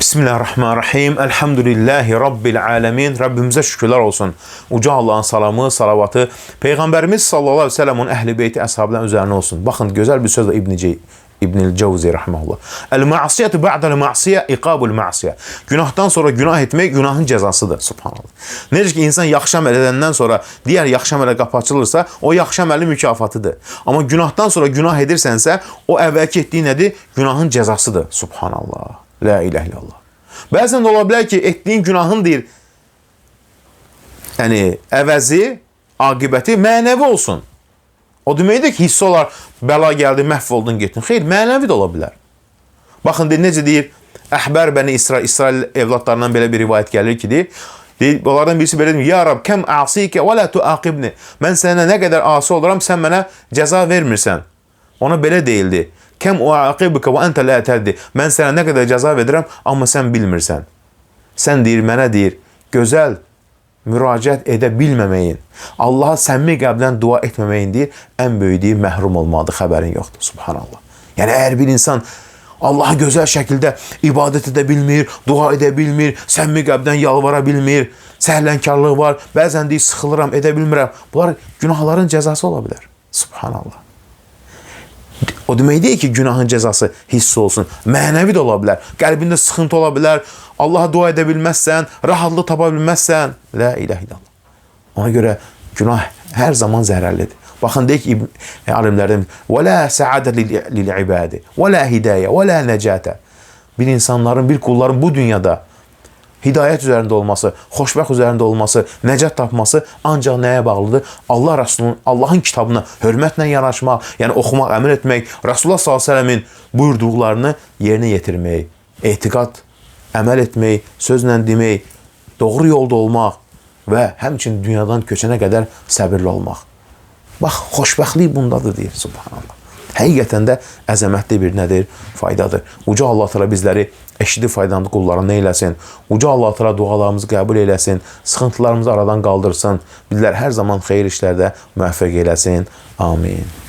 Bismillahirrahmanirrahim. Elhamdülillahi Rabbil alemin. Rabbimize şükürler olsun. Uca Allah'ın salamı, salavatı, Peygamberimiz sallallahu aleyhi ve sellem onun ehli beyti, ashabından üzerine olsun. Bakın güzel bir söz de İbn-i İbnül Cevzi rahmetullah. El ma'siyetu ba'del ma'siye ikabul ma'siye. Günahtan sonra günah etmek günahın cezasıdır. Subhanallah. Necə ki insan yaxşı əməl edəndən sonra digər yaxşı əmələ qapı açılırsa, o yaxşı əməlin mükafatıdır. Amma günahdan sonra günah edirsənsə, o əvvəlki etdiyin nədir? Günahın cəzasıdır. Subhanallah. La ilahe illallah. Bəzən ola bilər ki, etdiyin günahın deyir, yəni əvəzi, aqibəti mənəvi olsun. O deməkdir ki, hissi olar, bəla gəldi, məhv oldun, getdin. Xeyr, mənəvi də ola bilər. Baxın, deyir, necə deyir, Əhbər bəni İsrail, İsrail evlatlarından belə bir rivayət gəlir ki, deyir, deyir onlardan birisi belə deyir, Ya Rab, kəm əsikə və lə tuaqibni. Mən sənə nə qədər asi oluram, sən mənə cəza vermirsən. Ona belə deyildi. Kəm uaqibukə və entə lə təddi. Mən sənə nə qədər cəza verirəm, amma sən bilmirsən. Sən deyir, mənə deyir, gözəl müraciət edə bilməməyin, Allaha səmimi qəlbdən dua etməməyin deyir, ən böyük deyir, məhrum olmalıdır, xəbərin yoxdur. Subhanallah. Yəni əgər bir insan Allaha gözəl şəkildə ibadət edə bilmir, dua edə bilmir, səmimi qəlbdən yalvara bilmir, səhlənkarlığı var, bəzən deyir, sıxılıram, edə bilmirəm. Bunlar günahların cəzası ola bilər. Subhanallah. O demək deyil ki, günahın cəzası hiss olsun. Mənəvi də ola bilər. Qəlbində sıxıntı ola bilər. Allaha dua edə bilməzsən, rahatlıq tapa bilməzsən. La ilahe illallah. Ona görə günah hər zaman zərərlidir. Baxın deyək ki, İbn- alimlərdən və la səadə lil, ibadi və la hidayə və la nəcətə. Bir insanların, bir kulların bu dünyada hidayət üzərində olması, xoşbəxt üzərində olması, nəcət tapması ancaq nəyə bağlıdır? Allah Rəsulunun, Allahın kitabına hörmətlə yanaşmaq, yəni oxumaq, əmr etmək, Rasulullah səlləmin buyurduqlarını yerinə yetirmək, etiqad, əməl etmək, sözlə demək, doğru yolda olmaq və həmçinin dünyadan köçənə qədər səbirli olmaq. Bax, xoşbəxtlik bundadır deyir subhanallah. Həqiqətən də əzəmətli bir nədir? Faydadır. Uca Allah təala bizləri eşidi faydalı qullarına eyləsin. Uca Allah təala dualarımızı qəbul eyləsin. Sıxıntılarımızı aradan qaldırsın. Bizlər hər zaman xeyir işlərdə müvəffəq eyləsin. Amin.